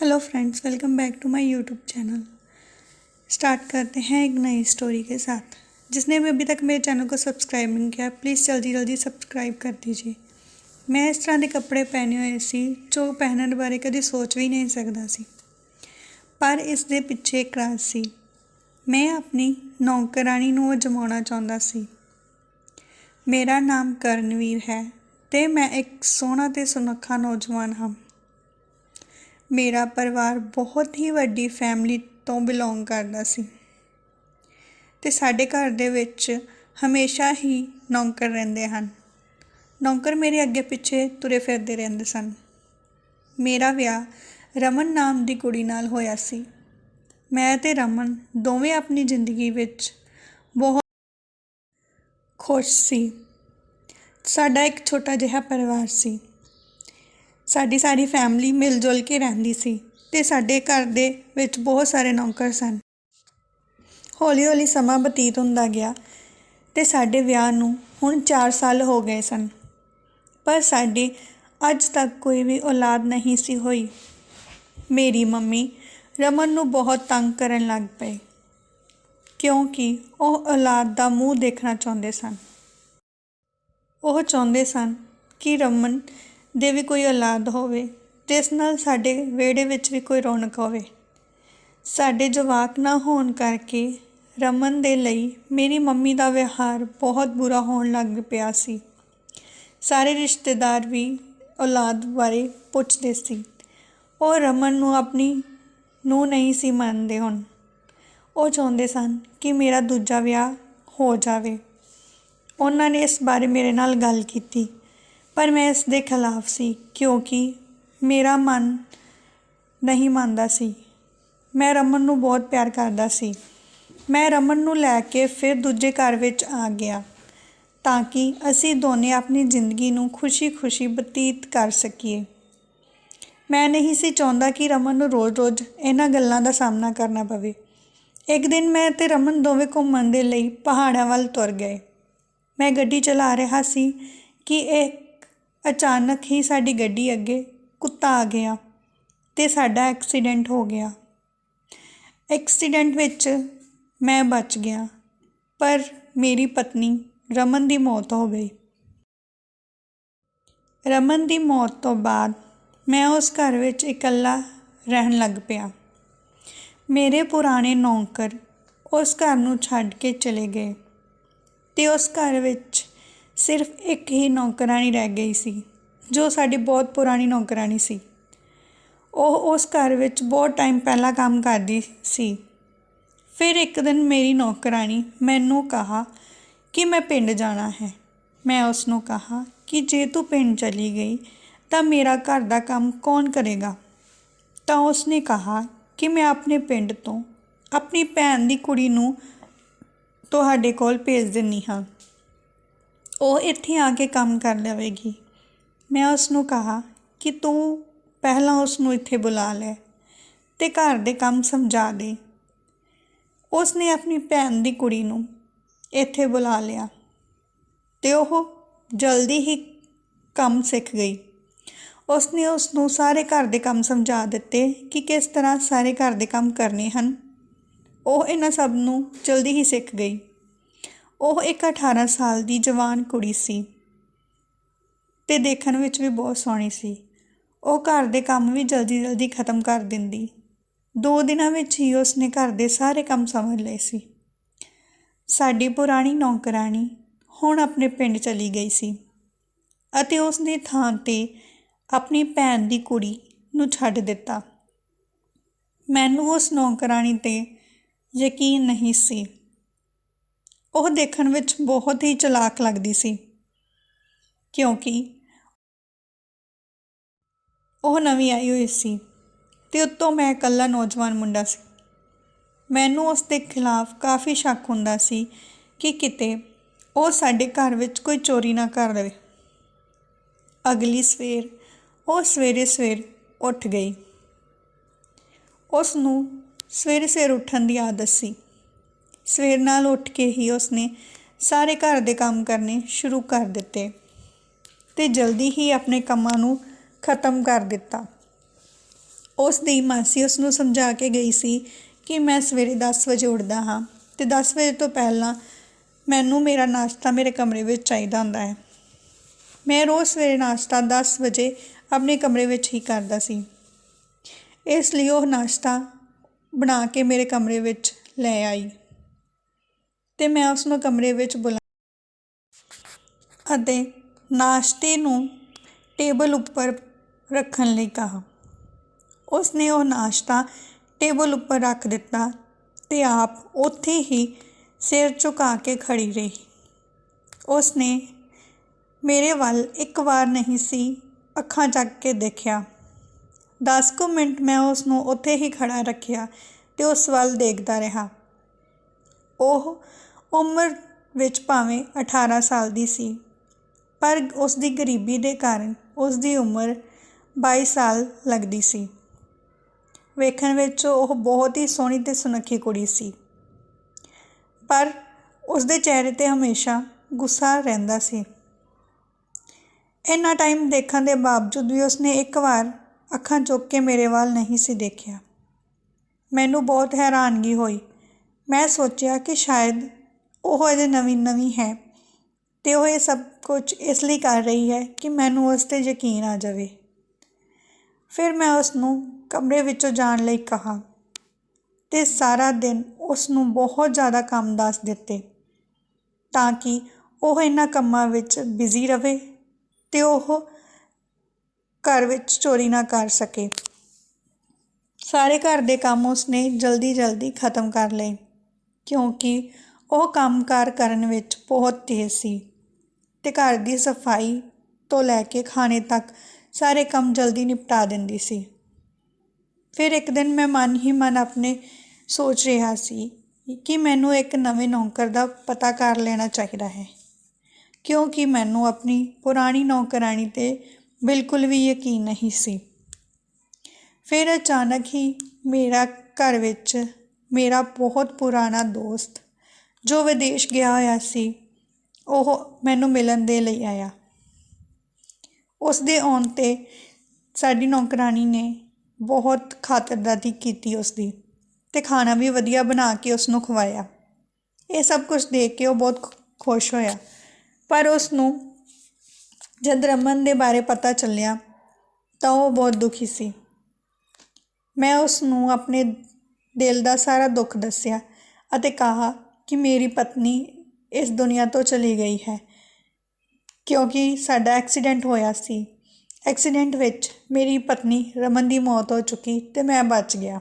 hello friends welcome back to my YouTube channel start करते हैं एक नई स्टोरी के साथ जिसने भी अभी तक मेरे चैनल को सब्सक्राइब नहीं किया प्लीज़ जल्दी जल्दी सब्सक्राइब कर दीजिए ਮੈਂ ਇਸ ਤਰ੍ਹਾਂ ਦੇ ਕੱਪੜੇ ਪਹਿਨੇ ਹੋਏ ਸੀ ਜੋ ਪਹਿਨਣ ਬਾਰੇ ਕਦੀ ਸੋਚ ਵੀ ਨਹੀਂ ਸਕਦਾ ਸੀ ਪਰ ਇਸ ਦੇ ਪਿੱਛੇ ਇੱਕ ਰਾਜ਼ ਸੀ ਮੈਂ ਆਪਣੀ ਨੌਕਰਾਣੀ ਨੂੰ ਅਜਮਾਉਣਾ ਚਾਹੁੰਦਾ ਸੀ ਮੇਰਾ ਨਾਮ ਕਰਨਵੀਰ ਹੈ ਤੇ ਮੈਂ ਇੱਕ ਸੋਹਣਾ ਤੇ ਸੁਨੱਖਾ ਨੌਜਵਾਨ ਹਾਂ ਮੇਰਾ ਪਰਿਵਾਰ ਬਹੁਤ ਹੀ ਵੱਡੀ ਫੈਮਿਲੀ ਤੋਂ ਬਿਲੋਂਗ ਕਰਦਾ ਸੀ। ਅਤੇ ਸਾਡੇ ਘਰ ਦੇ ਵਿੱਚ ਹਮੇਸ਼ਾ ਹੀ ਨੌਕਰ ਰਹਿੰਦੇ ਹਨ। ਨੌਕਰ ਮੇਰੇ ਅੱਗੇ ਪਿੱਛੇ ਤੁਰੇ ਫਿਰਦੇ ਰਹਿੰਦੇ ਸਨ। ਮੇਰਾ ਵਿਆਹ ਰਮਨ ਨਾਮ ਦੀ ਕੁੜੀ ਨਾਲ ਹੋਇਆ ਸੀ। ਮੈਂ ਤੇ ਰਮਨ ਦੋਵੇਂ ਆਪਣੀ ਜ਼ਿੰਦਗੀ ਵਿੱਚ ਬਹੁਤ ਖੁਸ਼ ਸੀ। ਸਾਡਾ ਇੱਕ ਛੋਟਾ ਜਿਹਾ ਪਰਿਵਾਰ ਸੀ। ਸਾਡੀ ਸਾਰੀ ਫੈਮਿਲੀ ਮਿਲ ਜੁਲ ਕੇ ਰਹਿੰਦੀ ਸੀ ਤੇ ਸਾਡੇ ਘਰ ਦੇ ਵਿੱਚ ਬਹੁਤ ਸਾਰੇ ਨੌਕਰ ਸਨ। ਹੌਲੀ ਹੌਲੀ ਸਮਾਂ ਬਤੀਤ ਹੁੰਦਾ ਗਿਆ ਤੇ ਸਾਡੇ ਵਿਆਹ ਨੂੰ ਹੁਣ 4 ਸਾਲ ਹੋ ਗਏ ਸਨ। ਪਰ ਸਾਡੀ ਅੱਜ ਤੱਕ ਕੋਈ ਵੀ ਔਲਾਦ ਨਹੀਂ ਸੀ ਹੋਈ। ਮੇਰੀ ਮੰਮੀ ਰਮਨ ਨੂੰ ਬਹੁਤ ਤੰਗ ਕਰਨ ਲੱਗ ਪਏ ਕਿਉਂਕਿ ਉਹ ਔਲਾਦ ਦਾ ਮੂੰਹ ਦੇਖਣਾ ਚਾਹੁੰਦੇ ਸਨ। ਉਹ ਚਾਹੁੰਦੇ ਸਨ ਕਿ ਰਮਨ ਦੇ ਵੀ ਕੋਈ ਔਲਾਦ ਹੋਵੇ ਜਿਸ ਨਾਲ ਸਾਡੇ ਵਿਹੜੇ ਵਿੱਚ ਵੀ ਕੋਈ ਰੌਣਕ ਹੋਵੇ। ਸਾਡੇ ਜਵਾਕ ਨਾ ਹੋਣ ਕਰਕੇ ਰਮਨ ਦੇ ਲਈ ਮੇਰੀ ਮੰਮੀ ਦਾ ਵਿਹਾਰ ਬਹੁਤ ਬੁਰਾ ਹੋਣ ਲੱਗ ਪਿਆ ਸੀ। ਸਾਰੇ ਰਿਸ਼ਤੇਦਾਰ ਵੀ ਔਲਾਦ ਬਾਰੇ ਪੁੱਛਦੇ ਸੀ। ਉਹ ਰਮਨ ਨੂੰ ਆਪਣੀ ਨੂੰ ਨਹੀਂ ਸੀ ਮੰਨਦੇ ਹੁਣ। ਉਹ ਚਾਹੁੰਦੇ ਸਨ ਕਿ ਮੇਰਾ ਦੂਜਾ ਵਿਆਹ ਹੋ ਜਾਵੇ। ਉਹਨਾਂ ਨੇ ਇਸ ਬਾਰੇ ਮੇਰੇ ਨਾਲ ਗੱਲ ਕੀਤੀ। ਪਰ ਮੈਂ ਇਸ ਦੇ ਖਿਲਾਫ ਸੀ, ਕਿਉਂਕਿ ਮੇਰਾ ਮਨ ਨਹੀਂ ਮੰਨਦਾ ਸੀ। ਮੈਂ ਰਮਨ ਨੂੰ ਬਹੁਤ ਪਿਆਰ ਕਰਦਾ ਸੀ। ਮੈਂ ਰਮਨ ਨੂੰ ਲੈ ਕੇ ਫਿਰ ਦੂਜੇ ਘਰ ਵਿੱਚ ਆ ਗਿਆ, ਤਾਂ ਕਿ ਅਸੀਂ ਦੋਨੇ ਆਪਣੀ ਜ਼ਿੰਦਗੀ ਨੂੰ ਖੁਸ਼ੀ-ਖੁਸ਼ੀ ਬਤੀਤ ਕਰ ਸਕੀਏ। ਮੈਂ ਨਹੀਂ ਸੀ ਚਾਹੁੰਦਾ ਕਿ ਰਮਨ ਨੂੰ ਰੋਜ਼-ਰੋਜ਼ ਇਹਨਾਂ ਗੱਲਾਂ ਦਾ ਸਾਹਮਣਾ ਕਰਨਾ ਪਵੇ। ਇੱਕ ਦਿਨ ਮੈਂ ਤੇ ਰਮਨ ਦੋਵੇਂ ਘੁੰਮਣ ਦੇ ਲਈ ਪਹਾੜਾਂ ਵੱਲ ਤੁਰ ਗਏ। ਮੈਂ ਗੱਡੀ ਚਲਾ ਰਿਹਾ ਸੀ ਕਿ ਇੱਕ ਅਚਾਨਕ ਹੀ ਸਾਡੀ ਗੱਡੀ ਅੱਗੇ ਕੁੱਤਾ ਆ ਗਿਆ ਅਤੇ ਸਾਡਾ ਐਕਸੀਡੈਂਟ ਹੋ ਗਿਆ। ਐਕਸੀਡੈਂਟ ਵਿੱਚ ਮੈਂ ਬਚ ਗਿਆ, ਪਰ ਮੇਰੀ ਪਤਨੀ ਰਮਨ ਦੀ ਮੌਤ ਹੋ ਗਈ। ਰਮਨ ਦੀ ਮੌਤ ਤੋਂ ਬਾਅਦ ਮੈਂ ਉਸ ਘਰ ਵਿੱਚ ਇਕੱਲਾ ਰਹਿਣ ਲੱਗ ਪਿਆ। ਮੇਰੇ ਪੁਰਾਣੇ ਨੌਕਰ ਉਸ ਘਰ ਨੂੰ ਛੱਡ ਕੇ ਚਲੇ ਗਏ ਤੇ ਉਸ ਘਰ ਵਿੱਚ ਸਿਰਫ ਇੱਕ ਹੀ ਨੌਕਰਾਨੀ ਰਹਿ ਗਈ ਸੀ, ਜੋ ਸਾਡੀ ਬਹੁਤ ਪੁਰਾਣੀ ਨੌਕਰਾਨੀ ਸੀ। ਉਹ ਉਸ ਘਰ ਵਿੱਚ ਬਹੁਤ ਟਾਈਮ ਪਹਿਲਾਂ ਕੰਮ ਕਰਦੀ ਸੀ। ਫਿਰ ਇੱਕ ਦਿਨ ਮੇਰੀ ਨੌਕਰਾਨੀ ਮੈਨੂੰ ਕਹਾ ਕਿ ਮੈਂ ਪਿੰਡ ਜਾਣਾ ਹੈ। ਮੈਂ ਉਸ ਨੂੰ ਕਹਾ ਕਿ ਜੇ ਤੂੰ ਪਿੰਡ ਚਲੀ ਗਈ ਤਾਂ ਮੇਰਾ ਘਰ ਦਾ ਕੰਮ ਕੌਣ ਕਰੇਗਾ? ਤਾਂ ਉਸ ਨੇ ਕਹਾ ਕਿ ਮੈਂ ਆਪਣੇ ਪਿੰਡ ਤੋਂ ਆਪਣੀ ਭੈਣ ਦੀ ਕੁੜੀ ਨੂੰ ਤੁਹਾਡੇ ਕੋਲ ਭੇਜ ਦਿੰਨੀ ਹਾਂ। ਉਹ ਇੱਥੇ ਆ ਕੇ ਕੰਮ ਕਰ ਲਵੇਗੀ। ਮੈਂ ਉਸ ਨੂੰ ਕਿਹਾ ਕਿ ਤੂੰ ਪਹਿਲਾਂ ਉਸ ਨੂੰ ਇੱਥੇ ਬੁਲਾ ਲੈ ਤੇ ਘਰ ਦੇ ਕੰਮ ਸਮਝਾ ਦੇ। ਉਸ ਨੇ ਆਪਣੀ ਭੈਣ ਦੀ ਕੁੜੀ ਨੂੰ ਇੱਥੇ ਬੁਲਾ ਲਿਆ ਤੇ ਉਹ ਜਲਦੀ ਹੀ ਕੰਮ ਸਿੱਖ ਗਈ। ਉਸ ਨੇ ਉਸ ਨੂੰ ਸਾਰੇ ਘਰ ਦੇ ਕੰਮ ਸਮਝਾ ਦਿੱਤੇ ਕਿ ਕਿਸ ਤਰ੍ਹਾਂ ਸਾਰੇ ਘਰ ਦੇ ਕੰਮ ਕਰਨੇ ਹਨ। ਉਹ ਇਹਨਾਂ ਸਭ ਨੂੰ ਜਲਦੀ ਹੀ ਸਿੱਖ ਗਈ। ਉਹ ਇੱਕ 18 ਸਾਲ ਦੀ ਜਵਾਨ ਕੁੜੀ ਸੀ ਤੇ ਦੇਖਣ ਵਿੱਚ ਵੀ ਬਹੁਤ ਸੋਹਣੀ ਸੀ। ਉਹ ਘਰ ਦੇ ਕੰਮ ਵੀ ਜਲਦੀ ਜਲਦੀ ਖਤਮ ਕਰ ਦਿੰਦੀ। ਦੋ ਦਿਨਾਂ ਵਿੱਚ ਹੀ ਉਸਨੇ ਘਰ ਦੇ ਸਾਰੇ ਕੰਮ ਸਮਝ ਲਏ ਸੀ। ਸਾਡੀ ਪੁਰਾਣੀ ਨੌਕਰਾਨੀ ਹੁਣ ਆਪਣੇ ਪਿੰਡ ਚਲੀ ਗਈ ਸੀ ਅਤੇ ਉਸ ਨੇ ਥਾਂ ਤੇ ਆਪਣੀ ਭੈਣ ਦੀ ਕੁੜੀ ਨੂੰ ਛੱਡ ਦਿੱਤਾ। ਮੈਨੂੰ ਉਸ ਨੌਕਰਾਨੀ ਤੇ ਯਕੀਨ ਨਹੀਂ ਸੀ। ਉਹ ਦੇਖਣ ਵਿੱਚ ਬਹੁਤ ਹੀ ਚਲਾਕ ਲੱਗਦੀ ਸੀ, ਕਿਉਂਕਿ ਉਹ ਨਵੀਂ ਆਈ ਹੋਈ ਸੀ ਤੇ ਉੱਤੋਂ ਮੈਂ ਇਕੱਲਾ ਨੌਜਵਾਨ ਮੁੰਡਾ ਸੀ। ਮੈਨੂੰ ਉਸ ਦੇ ਖਿਲਾਫ ਕਾਫੀ ਸ਼ੱਕ ਹੁੰਦਾ ਸੀ ਕਿ ਕਿਤੇ ਉਹ ਸਾਡੇ ਘਰ ਵਿੱਚ ਕੋਈ ਚੋਰੀ ਨਾ ਕਰ ਲਵੇ ਅਗਲੀ ਸਵੇਰ, ਉਹ ਸਵੇਰੇ ਸਵੇਰ ਉੱਠ ਗਈ। ਉਸ ਨੂੰ ਸਵੇਰੇ ਸਵੇਰ ਉੱਠਣ ਦੀ ਆਦਤ ਸੀ। ਸਵੇਰ ਨਾਲ ਉੱਠ ਕੇ ਹੀ ਉਸਨੇ ਸਾਰੇ ਘਰ ਦੇ ਕੰਮ ਕਰਨੇ ਸ਼ੁਰੂ ਕਰ ਦਿੱਤੇ ਤੇ ਜਲਦੀ ਹੀ ਆਪਣੇ ਕੰਮਾਂ ਨੂੰ ਖਤਮ ਕਰ ਦਿੱਤਾ। ਉਸ ਦੀ ਮਾਸੀ ਉਸ ਨੂੰ ਸਮਝਾ ਕੇ ਗਈ ਸੀ ਕਿ ਮੈਂ ਸਵੇਰੇ 10 ਵਜੇ ਉੱਠਦਾ ਹਾਂ ਤੇ 10 ਵਜੇ ਤੋਂ ਪਹਿਲਾਂ ਮੈਨੂੰ ਮੇਰਾ ਨਾਸ਼ਤਾ ਮੇਰੇ ਕਮਰੇ ਵਿੱਚ ਚਾਹੀਦਾ ਹੁੰਦਾ ਹੈ। ਮੈਂ ਰੋਜ਼ ਸਵੇਰੇ ਨਾਸ਼ਤਾ 10 ਵਜੇ ਆਪਣੇ ਕਮਰੇ ਵਿੱਚ ਹੀ ਕਰਦਾ ਸੀ। ਇਸ ਲਈ ਉਹ ਨਾਸ਼ਤਾ ਬਣਾ ਕੇ ਮੇਰੇ ਕਮਰੇ ਵਿੱਚ ਲੈ ਆਈ। ਤੇ ਮੈਂ ਉਸ ਨੂੰ ਕਮਰੇ ਵਿੱਚ ਬੁਲਾ ਅਤੇ ਨਾਸ਼ਤੇ ਨੂੰ ਟੇਬਲ ਉੱਪਰ ਰੱਖਣ ਲਈ ਕਿਹਾ। ਉਸ ਨੇ ਉਹ ਨਾਸ਼ਤਾ ਟੇਬਲ ਉੱਪਰ ਰੱਖ ਦਿੱਤਾ ਤੇ ਆਪ ਉੱਥੇ ਹੀ ਸਿਰ ਝੁਕਾ ਕੇ ਖੜੀ ਰਹੀ। ਉਸ ਨੇ ਮੇਰੇ ਵੱਲ ਇੱਕ ਵਾਰ ਨਹੀਂ ਸੀ ਅੱਖਾਂ ਚੱਕ ਕੇ ਦੇਖਿਆ। ਦਸ ਕੁ ਮਿੰਟ ਮੈਂ ਉਸ ਨੂੰ ਉੱਥੇ ਹੀ ਖੜਾ ਰੱਖਿਆ ਤੇ ਉਸ ਵੱਲ ਦੇਖਦਾ ਰਿਹਾ। ਉਹ ਉਮਰ ਵਿੱਚ ਭਾਵੇਂ 18 ਸਾਲ ਦੀ ਸੀ, ਪਰ ਉਸ ਦੀ ਗਰੀਬੀ ਦੇ ਕਾਰਨ ਉਸ ਦੀ ਉਮਰ 22 ਸਾਲ ਲੱਗਦੀ ਸੀ। ਵੇਖਣ ਵਿੱਚ ਉਹ ਬਹੁਤ ਹੀ ਸੋਹਣੀ ਤੇ ਸੁਨੱਖੀ ਕੁੜੀ ਸੀ। ਪਰ ਉਸ ਦੇ ਚਿਹਰੇ 'ਤੇ ਹਮੇਸ਼ਾ ਗੁੱਸਾ ਰਹਿੰਦਾ ਸੀ। ਇੰਨਾ ਟਾਈਮ ਦੇਖਣ ਦੇ ਬਾਵਜੂਦ ਵੀ ਉਸਨੇ ਇੱਕ ਵਾਰ ਅੱਖਾਂ ਚੁੱਕ ਕੇ ਮੇਰੇ ਵੱਲ ਨਹੀਂ ਸੀ ਦੇਖਿਆ। ਮੈਨੂੰ ਬਹੁਤ ਹੈਰਾਨਗੀ ਹੋਈ। ਮੈਂ ਸੋਚਿਆ ਕਿ ਸ਼ਾਇਦ ਉਹ ਅਜੇ ਨਵੀਂ ਨਵੀਂ ਹੈ ਅਤੇ ਉਹ ਇਹ ਸਭ ਕੁਝ ਇਸ ਲਈ ਕਰ ਰਹੀ ਹੈ ਕਿ ਮੈਨੂੰ ਉਸ 'ਤੇ ਯਕੀਨ ਆ ਜਾਵੇ। ਫਿਰ ਮੈਂ ਉਸ ਨੂੰ ਕਮਰੇ ਵਿੱਚੋਂ ਜਾਣ ਲਈ ਕਿਹਾ ਤੇ ਸਾਰਾ ਦਿਨ ਉਸ ਨੂੰ ਬਹੁਤ ਜ਼ਿਆਦਾ ਕੰਮ ਦੱਸ ਦਿੱਤੇ ਤਾਂ ਕਿ ਉਹ ਇਹਨਾਂ ਕੰਮਾਂ ਵਿੱਚ ਬਿਜ਼ੀ ਰਵੇ ਤੇ ਉਹ ਘਰ ਵਿੱਚ ਚੋਰੀ ਨਾ ਕਰ ਸਕੇ। ਸਾਰੇ ਘਰ ਦੇ ਕੰਮ ਉਸਨੇ ਜਲਦੀ ਜਲਦੀ ਖਤਮ ਕਰ ਲਏ ਕਿਉਂਕਿ ਉਹ ਕੰਮਕਾਰ ਕਰਨ ਵਿੱਚ ਬਹੁਤ ਤੇਜ਼ ਸੀ ਅਤੇ ਘਰ ਦੀ ਸਫ਼ਾਈ ਤੋਂ ਲੈ ਕੇ ਖਾਣੇ ਤੱਕ ਸਾਰੇ ਕੰਮ ਜਲਦੀ ਨਿਪਟਾ ਦਿੰਦੀ ਸੀ। ਫਿਰ ਇੱਕ ਦਿਨ ਮੈਂ ਮਨ ਹੀ ਮਨ ਆਪਣੇ ਸੋਚ ਰਿਹਾ ਸੀ ਕਿ ਮੈਨੂੰ ਇੱਕ ਨਵੇਂ ਨੌਕਰ ਦਾ ਪਤਾ ਕਰ ਲੈਣਾ ਚਾਹੀਦਾ ਹੈ, ਕਿਉਂਕਿ ਮੈਨੂੰ ਆਪਣੀ ਪੁਰਾਣੀ ਨੌਕਰਾਨੀ 'ਤੇ ਬਿਲਕੁਲ ਵੀ ਯਕੀਨ ਨਹੀਂ ਸੀ। ਫਿਰ ਅਚਾਨਕ ਹੀ ਮੇਰਾ ਘਰ ਵਿੱਚ ਮੇਰਾ ਬਹੁਤ ਪੁਰਾਣਾ ਦੋਸਤ ਜੋ ਵਿਦੇਸ਼ ਗਿਆ ਹੋਇਆ ਸੀ, ਉਹ ਮੈਨੂੰ ਮਿਲਣ ਦੇ ਲਈ ਆਇਆ। ਉਸ ਦੇ ਆਉਣ 'ਤੇ ਸਾਡੀ ਨੌਕਰਾਨੀ ਨੇ ਬਹੁਤ ਖਾਤਰਦਾਰੀ ਕੀਤੀ ਉਸ ਦੀ ਤੇ ਖਾਣਾ ਵੀ ਵਧੀਆ ਬਣਾ ਕੇ ਉਸ ਨੂੰ ਖਵਾਇਆ। ਇਹ ਸਭ ਕੁਝ ਦੇਖ ਕੇ ਉਹ ਬਹੁਤ ਖੁਸ਼ ਹੋਇਆ। ਪਰ ਉਸ ਨੂੰ ਜਦ ਰਮਨ ਦੇ ਬਾਰੇ ਪਤਾ ਚੱਲਿਆ, ਤਾਂ ਉਹ ਬਹੁਤ ਦੁਖੀ ਸੀ। ਮੈਂ ਉਸ ਨੂੰ ਆਪਣੇ ਦਿਲ ਦਾ ਸਾਰਾ ਦੁੱਖ ਦੱਸਿਆ ਅਤੇ ਕਿਹਾ ਕਿ ਮੇਰੀ ਪਤਨੀ ਇਸ ਦੁਨੀਆ ਤੋਂ ਚਲੀ ਗਈ ਹੈ। ਕਿਉਂਕਿ ਸਾਡਾ ਐਕਸੀਡੈਂਟ ਹੋਇਆ ਸੀ। ਐਕਸੀਡੈਂਟ ਵਿੱਚ ਮੇਰੀ ਪਤਨੀ ਰਮਨ ਦੀ ਮੌਤ ਹੋ ਚੁੱਕੀ ਤੇ ਮੈਂ ਬਚ ਗਿਆ।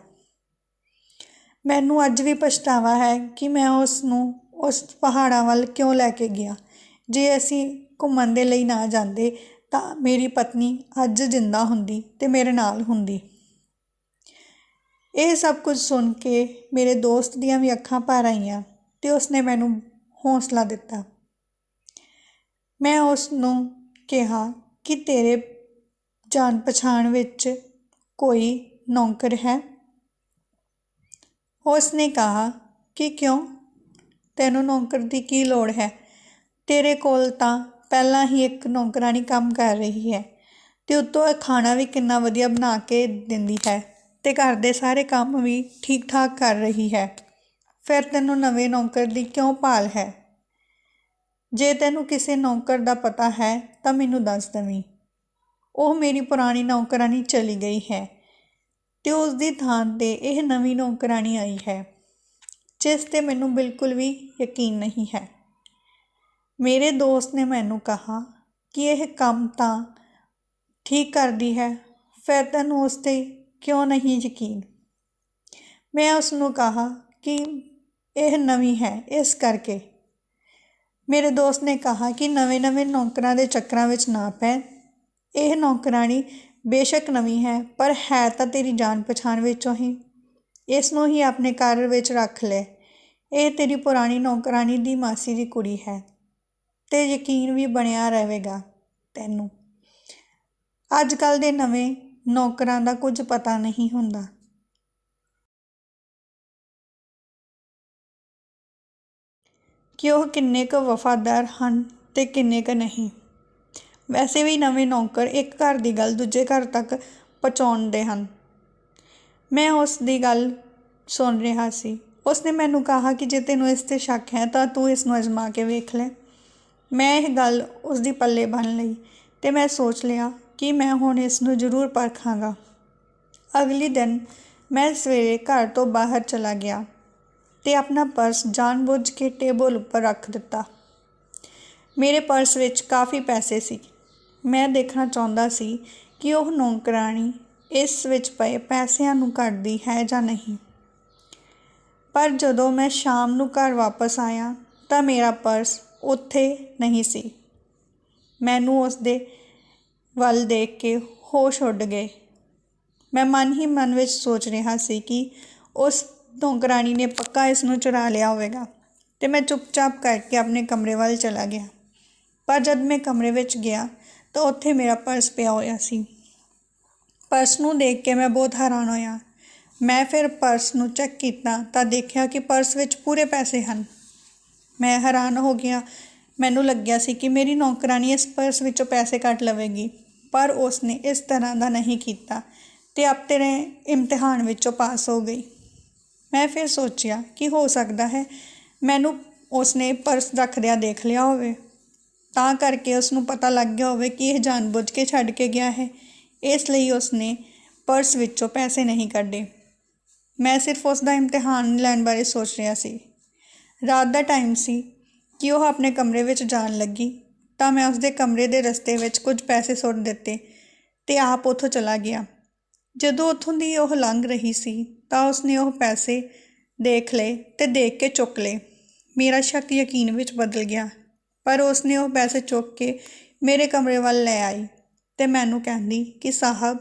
ਮੈਨੂੰ ਅੱਜ ਵੀ ਪਛਤਾਵਾ ਹੈ ਕਿ ਮੈਂ ਉਸ ਨੂੰ ਉਸ ਪਹਾੜਾਂ ਵੱਲ ਕਿਉਂ ਲੈ ਕੇ ਗਿਆ। ਜੇ ਅਸੀਂ ਘੁੰਮਣ ਦੇ ਲਈ ਨਾ ਜਾਂਦੇ ਤਾਂ ਮੇਰੀ ਪਤਨੀ ਅੱਜ ਜਿੰਦਾ ਹੁੰਦੀ ਤੇ ਮੇਰੇ ਨਾਲ ਹੁੰਦੀ। ਇਹ ਸਭ ਕੁਝ ਸੁਣ ਕੇ ਮੇਰੇ ਦੋਸਤ ਦੀਆਂ ਵੀ ਅੱਖਾਂ ਭਰ ਆਈਆਂ। ਅਤੇ ਉਸਨੇ ਮੈਨੂੰ ਹੌਸਲਾ ਦਿੱਤਾ। ਮੈਂ ਉਸ ਨੂੰ ਕਿਹਾ ਕਿ ਤੇਰੇ ਜਾਣ ਪਛਾਣ ਵਿੱਚ ਕੋਈ ਨੌਕਰ ਹੈ? ਉਸ ਨੇ ਕਿਹਾ ਕਿ ਕਿਉਂ? ਤੈਨੂੰ ਨੌਕਰ ਦੀ ਕੀ ਲੋੜ ਹੈ? ਤੇਰੇ ਕੋਲ ਤਾਂ ਪਹਿਲਾਂ ਹੀ ਇੱਕ ਨੌਕਰਾਨੀ ਕੰਮ ਕਰ ਰਹੀ ਹੈ ਤੇ ਉੱਤੋਂ ਇਹ ਖਾਣਾ ਵੀ ਕਿੰਨਾ ਵਧੀਆ ਬਣਾ ਕੇ ਦਿੰਦੀ ਹੈ ਤੇ ਘਰ ਦੇ ਸਾਰੇ ਕੰਮ ਵੀ ਠੀਕ ਠਾਕ ਕਰ ਰਹੀ ਹੈ। ਫਿਰ ਤੈਨੂੰ ਨਵੇਂ ਨੌਕਰ ਦੀ ਕਿਉਂ ਭਾਲ ਹੈ? ਜੇ ਤੈਨੂੰ ਕਿਸੇ ਨੌਕਰ ਦਾ ਪਤਾ ਹੈ, ਤਾਂ ਮੈਨੂੰ ਦੱਸ ਦਵੀਂ। ਉਹ ਮੇਰੀ ਪੁਰਾਣੀ ਨੌਕਰਾਨੀ ਚਲੀ ਗਈ ਹੈ ਤੇ ਉਸ ਦੀ ਥਾਂ 'ਤੇ ਇਹ ਨਵੀਂ ਨੌਕਰਾਨੀ ਆਈ ਹੈ, ਜਿਸ 'ਤੇ ਮੈਨੂੰ ਬਿਲਕੁਲ ਵੀ ਯਕੀਨ ਨਹੀਂ ਹੈ। ਮੇਰੇ ਦੋਸਤ ਨੇ ਮੈਨੂੰ ਕਿਹਾ ਕਿ ਇਹ ਕੰਮ ਤਾਂ ਠੀਕ ਕਰਦੀ ਹੈ, ਫਿਰ ਤੈਨੂੰ ਉਸ 'ਤੇ ਕਿਉਂ ਨਹੀਂ ਯਕੀਨ? ਮੈਂ ਉਸ ਨੂੰ ਕਿਹਾ ਕਿ ਇਹ ਨਵੀਂ ਹੈ, ਇਸ ਕਰਕੇ। ਮੇਰੇ ਦੋਸਤ ਨੇ ਕਿਹਾ ਕਿ ਨਵੇਂ-ਨਵੇਂ ਨੌਕਰਾਂ ਦੇ ਚੱਕਰਾਂ ਵਿੱਚ ਨਾ ਪੈ। ਇਹ ਨੌਕਰਾਨੀ ਬੇਸ਼ੱਕ ਨਵੀਂ ਹੈ, ਪਰ ਹੈ ਤਾਂ ਤੇਰੀ ਜਾਣ ਪਛਾਣ ਵਿੱਚੋਂ ਹੀ। ਇਸ ਨੂੰ ਹੀ ਆਪਣੇ ਘਰ ਵਿੱਚ ਰੱਖ ਲੈ। ਇਹ ਤੇਰੀ ਪੁਰਾਣੀ ਨੌਕਰਾਨੀ ਦੀ ਮਾਸੀ ਦੀ ਕੁੜੀ ਹੈ ਤੇ ਯਕੀਨ ਵੀ ਬਣਿਆ ਰਹੇਗਾ ਤੈਨੂੰ। ਅੱਜ ਕੱਲ ਦੇ ਨਵੇਂ ਨੌਕਰਾਂ ਦਾ ਕੁਝ ਪਤਾ ਨਹੀਂ ਹੁੰਦਾ। ਕਿ ਉਹ ਕਿੰਨੇ ਕੁ ਵਫਾਦਾਰ ਹਨ ਤੇ ਕਿੰਨੇ ਕੁ ਨਹੀਂ। ਵੈਸੇ ਵੀ ਨਵੇਂ ਨੌਕਰ ਇੱਕ ਘਰ ਦੀ ਗੱਲ ਦੂਜੇ ਘਰ ਤੱਕ ਪਹੁੰਚਾਉਂਦੇ ਹਨ। ਮੈਂ ਉਸ ਦੀ ਗੱਲ ਸੁਣ ਰਿਹਾ ਸੀ। ਉਸਨੇ ਮੈਨੂੰ ਕਿਹਾ ਕਿ ਜੇ ਤੈਨੂੰ ਇਸ 'ਤੇ ਸ਼ੱਕ ਹੈ ਤਾਂ ਤੂੰ ਇਸ ਨੂੰ ਅਜ਼ਮਾ ਕੇ ਵੇਖ ਲੈ। ਮੈਂ ਇਹ ਗੱਲ ਉਸ ਦੀ ਪੱਲੇ ਬੰਨ੍ਹ ਲਈ ਅਤੇ ਮੈਂ ਸੋਚ ਲਿਆ ਕਿ ਮੈਂ ਹੁਣ ਇਸ ਨੂੰ ਜ਼ਰੂਰ ਪਰਖਾਂਗਾ। ਅਗਲੇ ਦਿਨ ਮੈਂ ਸਵੇਰੇ ਘਰ ਤੋਂ ਬਾਹਰ ਚਲਾ ਗਿਆ। ਅਤੇ ਆਪਣਾ ਪਰਸ ਜਾਣਬੁੱਝ ਕੇ ਟੇਬਲ ਉੱਪਰ ਰੱਖ ਦਿੱਤਾ। ਮੇਰੇ ਪਰਸ ਵਿੱਚ ਕਾਫੀ ਪੈਸੇ ਸੀ। ਮੈਂ ਦੇਖਣਾ ਚਾਹੁੰਦਾ ਸੀ ਕਿ ਉਹ ਨੌਕਰਾਣੀ ਇਸ ਵਿੱਚ ਪਏ ਪੈਸਿਆਂ ਨੂੰ ਕੱਢਦੀ ਹੈ ਜਾਂ ਨਹੀਂ। ਪਰ ਜਦੋਂ ਮੈਂ ਸ਼ਾਮ ਨੂੰ ਘਰ ਵਾਪਸ ਆਇਆ ਤਾਂ ਮੇਰਾ ਪਰਸ ਉੱਥੇ ਨਹੀਂ ਸੀ। ਮੈਨੂੰ ਉਸ ਦੇ ਵੱਲ ਦੇਖ ਕੇ ਹੋਸ਼ ਉੱਡ ਗਏ। ਮੈਂ ਮਨ ਹੀ ਮਨ ਵਿੱਚ ਸੋਚ ਰਿਹਾ ਸੀ ਕਿ ਉਸ ਨੌਕਰਾਣੀ ਨੇ ਪੱਕਾ ਇਸ ਨੂੰ ਚੁਰਾ ਲਿਆ ਹੋਵੇਗਾ। ਅਤੇ ਮੈਂ ਚੁੱਪਚਾਪ ਕਰਕੇ ਆਪਣੇ ਕਮਰੇ ਵੱਲ ਚਲਾ ਗਿਆ। ਪਰ ਜਦ ਮੈਂ ਕਮਰੇ ਵਿੱਚ ਗਿਆ, ਤਾਂ ਉੱਥੇ ਮੇਰਾ ਪਰਸ ਪਿਆ ਹੋਇਆ ਸੀ। ਪਰਸ ਨੂੰ ਦੇਖ ਕੇ ਮੈਂ ਬਹੁਤ ਹੈਰਾਨ ਹੋਇਆ। ਮੈਂ ਫਿਰ ਪਰਸ ਨੂੰ ਚੈੱਕ ਕੀਤਾ ਤਾਂ ਦੇਖਿਆ ਕਿ ਪਰਸ ਵਿੱਚ ਪੂਰੇ ਪੈਸੇ ਹਨ। ਮੈਂ ਹੈਰਾਨ ਹੋ ਗਿਆ। ਮੈਨੂੰ ਲੱਗਿਆ ਸੀ ਕਿ ਮੇਰੀ ਨੌਕਰਾਨੀ ਇਸ ਪਰਸ ਵਿੱਚੋਂ ਪੈਸੇ ਕੱਢ ਲਵੇਗੀ, ਪਰ ਉਸ ਨੇ ਇਸ ਤਰ੍ਹਾਂ ਦਾ ਨਹੀਂ ਕੀਤਾ ਤੇ ਆਪਣੇ ਇਮਤਿਹਾਨ ਵਿੱਚੋਂ ਪਾਸ ਹੋ ਗਈ। ਮੈਂ ਫਿਰ ਸੋਚਿਆ ਕਿ ਹੋ ਸਕਦਾ ਹੈ ਮੈਨੂੰ ਉਸਨੇ ਪਰਸ ਰੱਖਦਿਆਂ ਦੇਖ ਲਿਆ ਹੋਵੇ। ਤਾਂ ਕਰਕੇ ਉਸ ਨੂੰ ਪਤਾ ਲੱਗ ਗਿਆ ਹੋਵੇ ਕਿ ਇਹ ਜਾਣਬੁੱਝ ਕੇ ਛੱਡ ਕੇ ਗਿਆ ਹੈ। ਇਸ ਲਈ ਉਸਨੇ ਪਰਸ ਵਿੱਚੋਂ ਪੈਸੇ ਨਹੀਂ ਕੱਢੇ। ਮੈਂ ਸਿਰਫ ਉਸ ਦਾ ਇਮਤਿਹਾਨ ਲੈਣ ਬਾਰੇ ਸੋਚ ਰਿਹਾ ਸੀ। ਰਾਤ ਦਾ ਟਾਈਮ ਸੀ ਕਿ ਉਹ ਆਪਣੇ ਕਮਰੇ ਵਿੱਚ ਜਾਣ ਲੱਗੀ, ਤਾਂ ਮੈਂ ਉਸਦੇ ਕਮਰੇ ਦੇ ਰਸਤੇ ਵਿੱਚ ਕੁਝ ਪੈਸੇ ਸੁੱਟ ਦਿੱਤੇ ਤੇ ਆਪ ਉੱਥੋਂ ਚਲਾ ਗਿਆ। ਜਦੋਂ ਉੱਥੋਂ ਦੀ ਉਹ ਲੰਘ ਰਹੀ ਸੀ ਤਾਂ ਉਸਨੇ ਉਹ ਪੈਸੇ ਦੇਖ ਲਏ ਤੇ ਦੇਖ ਕੇ ਚੁੱਕ ਲਏ। ਮੇਰਾ ਸ਼ੱਕ ਯਕੀਨ ਵਿੱਚ ਬਦਲ ਗਿਆ, ਪਰ ਉਸਨੇ ਉਹ ਪੈਸੇ ਚੁੱਕ ਕੇ ਮੇਰੇ ਕਮਰੇ ਵੱਲ ਲੈ ਆਈ ਤੇ ਮੈਨੂੰ ਕਹਿੰਦੀ ਕਿ ਸਾਹਿਬ,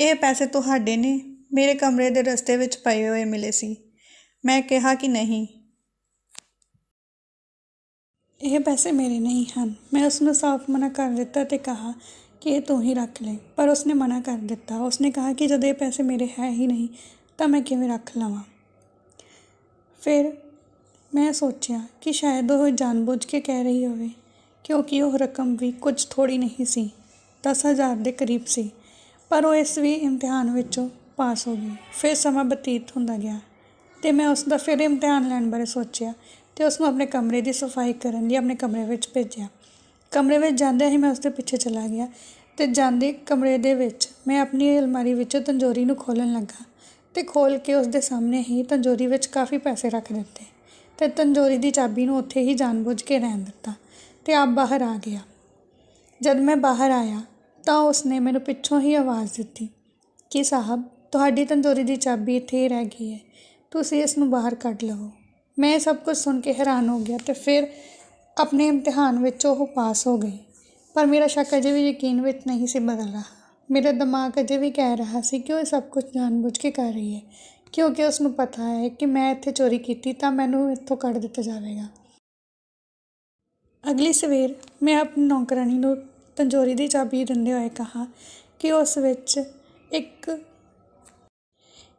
ਇਹ ਪੈਸੇ ਤੁਹਾਡੇ ਨੇ, ਮੇਰੇ ਕਮਰੇ ਦੇ ਰਸਤੇ ਵਿੱਚ ਪਏ ਹੋਏ ਮਿਲੇ ਸੀ। ਮੈਂ ਕਿਹਾ ਕਿ ਨਹੀਂ। ਇਹ ਪੈਸੇ ਮੇਰੇ ਨਹੀਂ ਹਨ। ਮੈਂ ਉਸ ਨੂੰ ਸਾਫ਼ ਮਨਾ ਕਰ ਦਿੱਤਾ ਤੇ ਕਹਾ ਕਿ ਇਹ ਤੂੰ ਹੀ ਰੱਖ ਲੈ, ਪਰ ਉਸਨੇ ਮਨਾ ਕਰ ਦਿੱਤਾ। ਉਸਨੇ ਕਹਾ ਕਿ ਜਦੋਂ ਇਹ ਪੈਸੇ ਮੇਰੇ ਹੈ ਹੀ ਨਹੀਂ ਤਾਂ ਮੈਂ ਕਿਵੇਂ ਰੱਖ ਲਵਾਂ? ਫਿਰ ਮੈਂ ਸੋਚਿਆ ਕਿ ਸ਼ਾਇਦ ਉਹ ਜਾਣਬੁੱਝ ਕੇ ਕਹਿ ਰਹੀ ਹੋਵੇ, ਕਿਉਂਕਿ ਉਹ ਰਕਮ ਵੀ ਕੁਝ ਥੋੜੀ ਨਹੀਂ ਸੀ, ਦਸ ਹਜ਼ਾਰ ਦੇ ਕਰੀਬ ਸੀ, ਪਰ ਉਹ ਇਸ ਵੀ ਇਮਤਿਹਾਨ ਵਿੱਚੋਂ ਪਾਸ ਹੋ ਗਈ। ਫਿਰ ਸਮਾਂ ਬਤੀਤ ਹੁੰਦਾ ਗਿਆ ਤੇ ਮੈਂ ਉਸ ਦਾ ਫਿਰ ਇਮਤਿਹਾਨ ਲੈਣ ਬਾਰੇ ਸੋਚਿਆ ਤੇ ਉਸ ਨੂੰ ਆਪਣੇ ਕਮਰੇ ਦੀ ਸਫ਼ਾਈ ਕਰਨ ਲਈ ਆਪਣੇ ਕਮਰੇ ਵਿੱਚ ਭੇਜਿਆ। ਕਮਰੇ ਵਿੱਚ ਜਾਂਦਿਆਂ ਹੀ ਮੈਂ ਉਸ ਦੇ ਪਿੱਛੇ ਚਲਾ ਗਿਆ ਤੇ ਜਾਂਦੇ ਕਮਰੇ ਦੇ ਵਿੱਚ ਮੈਂ ਆਪਣੀ ਅਲਮਾਰੀ ਵਿੱਚੋਂ ਤੰਜੋਰੀ ਨੂੰ ਖੋਲ੍ਹਣ ਲੱਗਾ। ਤੇ ਖੋਲ੍ਹ ਕੇ ਉਸ ਦੇ ਸਾਹਮਣੇ ਹੀ ਤੰਜੋਰੀ ਵਿੱਚ ਕਾਫੀ ਪੈਸੇ ਰੱਖ ਦਿੱਤੇ ਤੇ ਤੰਜੋਰੀ ਦੀ ਚਾਬੀ ਨੂੰ ਉੱਥੇ ਹੀ ਜਾਣਬੁੱਝ ਕੇ ਰਹਿਣ ਦਿੱਤਾ ਤੇ ਆਪ ਬਾਹਰ ਆ ਗਿਆ। ਜਦ ਮੈਂ ਬਾਹਰ ਆਇਆ ਤਾਂ ਉਸਨੇ ਮੈਨੂੰ ਪਿੱਛੋਂ ਹੀ ਆਵਾਜ਼ ਦਿੱਤੀ ਕਿ ਸਾਹਿਬ, ਤੁਹਾਡੀ ਤੰਦੂਰੀ ਦੀ ਚਾਬੀ ਇੱਥੇ ਹੀ ਰਹਿ ਗਈ ਹੈ, ਤੁਸੀਂ ਇਸ ਨੂੰ ਬਾਹਰ ਕੱਢ ਲਵੋ। ਮੈਂ ਸਭ ਕੁਝ ਸੁਣ ਕੇ ਹੈਰਾਨ ਹੋ ਗਿਆ ਤੇ ਫਿਰ ਆਪਣੇ ਇਮਤਿਹਾਨ ਵਿੱਚ ਉਹ ਪਾਸ ਹੋ ਗਈ। ਪਰ ਮੇਰਾ ਸ਼ੱਕ ਅਜੇ ਵੀ ਯਕੀਨ ਵਿੱਚ ਨਹੀਂ ਸੀ ਬਦਲ ਰਿਹਾ। ਮੇਰਾ ਦਿਮਾਗ ਅਜੇ ਵੀ ਕਹਿ ਰਿਹਾ ਸੀ ਕਿ ਉਹ ਇਹ ਸਭ ਕੁਝ ਜਾਣਬੁੱਝ ਕੇ ਕਰ ਰਹੀ ਹੈ ਕਿਉਂਕਿ ਉਸ ਨੂੰ ਪਤਾ ਹੈ ਕਿ ਮੈਂ ਇੱਥੇ ਚੋਰੀ ਕੀਤੀ ਤਾਂ ਮੈਨੂੰ ਇੱਥੋਂ ਕੱਢ ਦਿੱਤਾ ਜਾਵੇਗਾ ਅਗਲੀ ਸਵੇਰ ਮੈਂ ਆਪਣੀ ਨੌਕਰਾਨੀ ਨੂੰ ਤੰਜੋਰੀ ਦੀ ਚਾਬੀ ਦਿੰਦੇ ਹੋਏ ਕਹਾ ਕਿ ਉਸ ਵਿੱਚ ਇੱਕ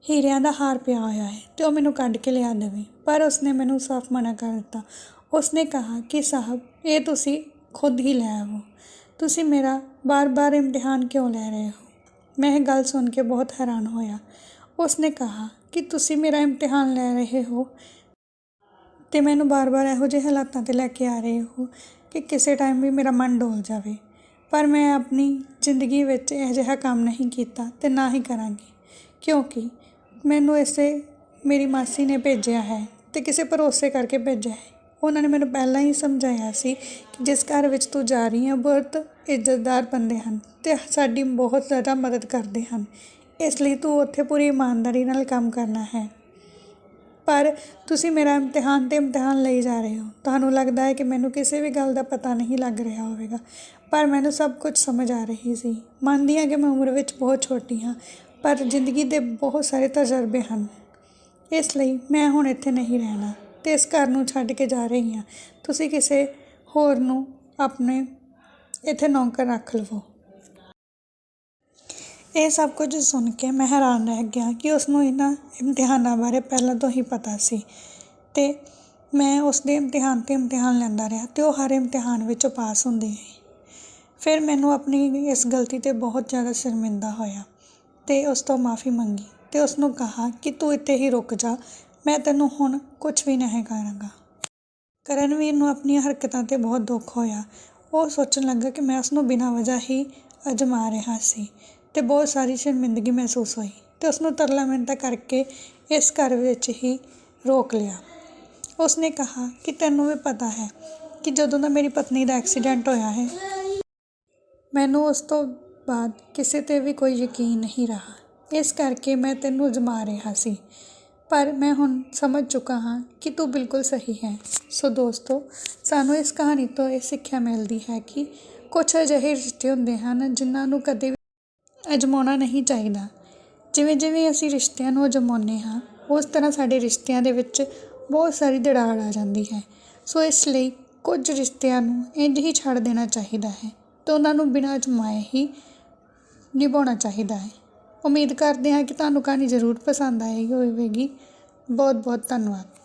ਹੀਰਿਆਂ ਦਾ ਹਾਰ ਪਿਆ ਹੋਇਆ ਹੈ ਤੇ ਉਹ ਮੈਨੂੰ ਕੱਢ ਕੇ ਲਿਆ ਦੇਵੇ ਪਰ ਉਸਨੇ ਮੈਨੂੰ ਸਾਫ਼ ਮਨਾ ਕਰ ਦਿੱਤਾ ਉਸਨੇ ਕਹਾ ਕਿ ਸਾਹਿਬ ਇਹ ਤੁਸੀਂ ਖੁਦ ਹੀ ਲੈ ਆਵੋ ਤੁਸੀਂ ਮੇਰਾ ਬਾਰ-ਬਾਰ ਇਮਤਿਹਾਨ ਕਿਉਂ ਲੈ ਰਹੇ ਹੋ? ਮੈਂ ਇਹ ਗੱਲ ਸੁਣ ਕੇ ਬਹੁਤ ਹੈਰਾਨ ਹੋਇਆ। ਉਸਨੇ ਕਿਹਾ ਕਿ ਤੁਸੀਂ ਮੇਰਾ ਇਮਤਿਹਾਨ ਲੈ ਰਹੇ ਹੋ ਤੇ ਮੈਨੂੰ ਬਾਰ-ਬਾਰ ਇਹੋ ਜਿਹੇ ਹਾਲਾਤਾਂ 'ਤੇ ਲੈ ਕੇ ਆ ਰਹੇ ਹੋ ਕਿ ਕਿਸੇ ਟਾਈਮ ਵੀ ਮੇਰਾ ਮਨ ਡੋਲ ਜਾਵੇ। ਪਰ ਮੈਂ ਆਪਣੀ ਜ਼ਿੰਦਗੀ ਵਿੱਚ ਇਹੋ ਜਿਹਾ ਕੰਮ ਨਹੀਂ ਕੀਤਾ ਤੇ ਨਾ ਹੀ ਕਰਾਂਗੀ, ਕਿਉਂਕਿ ਮੈਨੂੰ ਇਸੇ ਮੇਰੀ ਮਾਸੀ ਨੇ ਭੇਜਿਆ ਹੈ ਤੇ ਕਿਸੇ ਭਰੋਸੇ ਕਰਕੇ ਭੇਜਿਆ ਹੈ। ਉਹਨਾਂ ਨੇ ਮੈਨੂੰ ਪਹਿਲਾਂ ਹੀ ਸਮਝਾਇਆ ਸੀ ਕਿ ਜਿਸ ਘਰ ਵਿੱਚ ਤੂੰ ਜਾ ਰਹੀ ਹੈ ਬਹੁਤ ਇੱਜ਼ਤਦਾਰ ਬੰਦੇ ਹਨ ਅਤੇ ਸਾਡੀ ਬਹੁਤ ਜ਼ਿਆਦਾ ਮਦਦ ਕਰਦੇ ਹਨ। ਇਸ ਲਈ ਤੂੰ ਉੱਥੇ ਪੂਰੀ ਇਮਾਨਦਾਰੀ ਨਾਲ ਕੰਮ ਕਰਨਾ ਹੈ। ਪਰ ਤੁਸੀਂ ਮੇਰਾ ਇਮਤਿਹਾਨ ਤੇ ਇਮਤਿਹਾਨ ਲਈ ਜਾ ਰਹੇ ਹੋ। ਤੁਹਾਨੂੰ ਲੱਗਦਾ ਹੈ ਕਿ ਮੈਨੂੰ ਕਿਸੇ ਵੀ ਗੱਲ ਦਾ ਪਤਾ ਨਹੀਂ ਲੱਗ ਰਿਹਾ ਹੋਵੇਗਾ। ਪਰ ਮੈਨੂੰ ਸਭ ਕੁਝ ਸਮਝ ਆ ਰਹੀ ਸੀ। ਮੰਨਦੀ ਹਾਂ ਕਿ ਮੈਂ ਉਮਰ ਵਿੱਚ ਬਹੁਤ ਛੋਟੀ ਹਾਂ, ਪਰ ਜ਼ਿੰਦਗੀ ਦੇ ਬਹੁਤ ਸਾਰੇ ਤਜਰਬੇ ਹਨ। ਇਸ ਲਈ ਮੈਂ ਹੁਣ ਇੱਥੇ ਨਹੀਂ ਰਹਿਣਾ ਤੇ ਇਸ ਘਰ ਨੂੰ ਛੱਡ ਕੇ ਜਾ ਰਹੀ ਹਾਂ। ਤੁਸੀਂ ਕਿਸੇ ਹੋਰ ਨੂੰ ਆਪਣੇ ਇੱਥੇ ਨੌਕਰ ਰੱਖ ਲਵੋ। ਇਹ ਸਭ ਕੁਝ ਸੁਣ ਕੇ ਮੈਂ ਹੈਰਾਨ ਰਹਿ ਗਿਆ ਕਿ ਉਸ ਨੂੰ ਇਹਨਾਂ ਇਮਤਿਹਾਨਾਂ ਬਾਰੇ ਪਹਿਲਾਂ ਤੋਂ ਹੀ ਪਤਾ ਸੀ ਤੇ ਮੈਂ ਉਸ ਦੇ ਇਮਤਿਹਾਨ ਤੇ ਇਮਤਿਹਾਨ ਲੈਂਦਾ ਰਿਹਾ ਤੇ ਉਹ ਹਰ ਇਮਤਿਹਾਨ ਵਿੱਚੋਂ ਪਾਸ ਹੁੰਦੀ ਗਈ ਫਿਰ ਮੈਨੂੰ ਆਪਣੀ ਇਸ ਗਲਤੀ ਤੇ ਬਹੁਤ ਜ਼ਿਆਦਾ ਸ਼ਰਮਿੰਦਾ ਹੋਇਆ ਤੇ ਉਸ ਤੋਂ ਮਾਫੀ ਮੰਗੀ ਤੇ ਉਸ ਨੂੰ ਕਹਾ ਕਿ ਤੂੰ ਇੱਥੇ ਹੀ ਰੁਕ ਜਾ, ਮੈਂ ਤੈਨੂੰ ਹੁਣ ਕੁਝ ਵੀ ਨਹੀਂ ਕਰਾਂਗਾ। ਕਰਨਵੀਰ ਨੂੰ ਆਪਣੀਆਂ ਹਰਕਤਾਂ 'ਤੇ ਬਹੁਤ ਦੁੱਖ ਹੋਇਆ ਉਹ ਸੋਚਣ ਲੱਗਾ ਕਿ ਮੈਂ ਉਸ ਨੂੰ ਬਿਨਾਂ ਵਜ੍ਹਾ ਹੀ ਅਜਮਾ ਰਿਹਾ ਸੀ ਤੇ ਬਹੁਤ ਸਾਰੀ ਸ਼ਰਮਿੰਦਗੀ ਮਹਿਸੂਸ ਹੋਈ ਤੇ ਉਸ ਨੂੰ ਤਰਲਾ ਮਿੰਤਾ ਕਰਕੇ ਇਸ ਘਰ ਵਿੱਚ ਹੀ ਰੋਕ ਲਿਆ। ਉਸ ਨੇ ਕਿਹਾ ਕਿ ਤੈਨੂੰ ਵੀ ਪਤਾ ਹੈ ਕਿ ਜਦੋਂ ਦਾ ਮੇਰੀ ਪਤਨੀ ਦਾ ਐਕਸੀਡੈਂਟ ਹੋਇਆ ਹੈ, ਮੈਨੂੰ ਉਸ ਤੋਂ ਬਾਅਦ ਕਿਸੇ 'ਤੇ ਵੀ ਕੋਈ ਯਕੀਨ ਨਹੀਂ ਰਹਾ। ਇਸ ਕਰਕੇ ਮੈਂ ਤੈਨੂੰ ਅਜ਼ਮਾ ਰਿਹਾ ਸੀ। ਪਰ ਮੈਂ ਹੁਣ ਸਮਝ ਚੁੱਕਾ ਹਾਂ ਕਿ ਤੂੰ ਬਿਲਕੁਲ ਸਹੀ ਹੈ। ਸੋ ਦੋਸਤੋ, ਸਾਨੂੰ ਇਸ ਕਹਾਣੀ ਤੋਂ ਇਹ ਸਿੱਖਿਆ ਮਿਲਦੀ ਹੈ ਕਿ ਕੁਝ ਅਜਿਹੇ ਰਿਸ਼ਤੇ ਹੁੰਦੇ ਹਨ ਜਿਨ੍ਹਾਂ ਨੂੰ ਕਦੇ ਵੀ ਅਜਮਾਉਣਾ ਨਹੀਂ ਚਾਹੀਦਾ। ਜਿਵੇਂ ਜਿਵੇਂ ਅਸੀਂ ਰਿਸ਼ਤਿਆਂ ਨੂੰ ਅਜਮਾਉਂਦੇ ਹਾਂ, ਉਸ ਤਰ੍ਹਾਂ ਸਾਡੇ ਰਿਸ਼ਤਿਆਂ ਦੇ ਵਿੱਚ ਬਹੁਤ ਸਾਰੀ ਦੜਾੜ ਆ ਜਾਂਦੀ ਹੈ। ਸੋ ਇਸ ਲਈ ਕੁਝ ਰਿਸ਼ਤਿਆਂ ਨੂੰ ਇੰਝ ਹੀ ਛੱਡ ਦੇਣਾ ਚਾਹੀਦਾ ਹੈ ਤੇ ਉਹਨਾਂ ਨੂੰ ਬਿਨਾਂ ਅਜਮਾਏ ਹੀ ਨਿਭਾਉਣਾ ਚਾਹੀਦਾ ਹੈ। ਉਮੀਦ ਕਰਦੇ ਹਾਂ ਕਿ ਤੁਹਾਨੂੰ ਕਹਾਣੀ ਜ਼ਰੂਰ ਪਸੰਦ ਆਏਗੀ ਹੋਵੇਗੀ। ਬਹੁਤ ਬਹੁਤ ਧੰਨਵਾਦ।